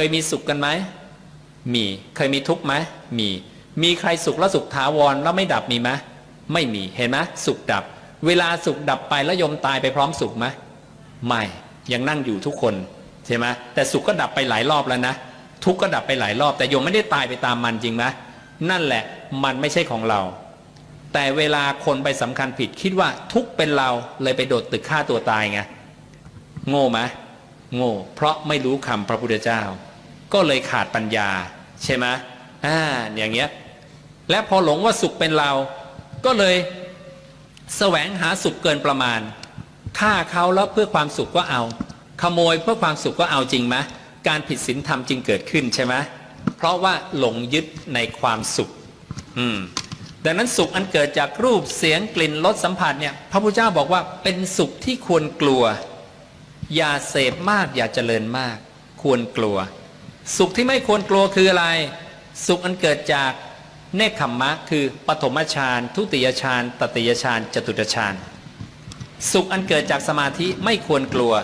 เคยมีสุขกันไหมมีเคยมีทุกข์ไหมมีมีใครสุขแล้วสุขถาวรแล้วไม่ดับมีไหมไม่มีเห็นไหมสุขดับ เวลาสุขดับไปแล้วยมตายไปพร้อมสุขไหมไม่ยังนั่งอยู่ทุกคนใช่ไหมแต่สุขก็ดับไปหลายรอบแล้วนะ ทุกข์ก็ดับไปหลายรอบ แต่โยมไม่ได้ตายไปตามมันจริงไหมนั่นแหละมันไม่ใช่ของเรา แต่เวลาคนไปสำคัญผิดคิดว่าทุกข์เป็นเราเลยไปโดดตึกฆ่าตัวตายไงโง่ไหม โง่ เพราะไม่รู้คำพระพุทธเจ้า ก็เลยขาดปัญญา ใช่ไหมอ่าอย่างเงี้ยและพอหลงว่าสุขเป็นเรา ก็เลยแสวงหาสุขเกินประมาณฆ่าเขาแล้วเพื่อความสุขก็เอา ขโมยเพื่อความสุขก็เอาจริงไหมการผิดศีลธรรมจึงเกิดขึ้นใช่ไหมเพราะว่าหลงยึดในความสุข อืมดังนั้นสุขอันเกิดจากรูปเสียงกลิ่นรสสัมผัสเนี่ย พระพุทธเจ้าบอกว่าเป็นสุขที่ควรกลัว อย่าเสพมากอย่าเจริญมาก ควรกลัว สุขที่ไม่ควรกลัวคืออะไร สุขอันเกิดจากเนคขมมะ คือปฐมฌานทุติยฌานตติยฌานจตุตฌานสุขอันเกิดจากสมาธิไม่ควรกลัว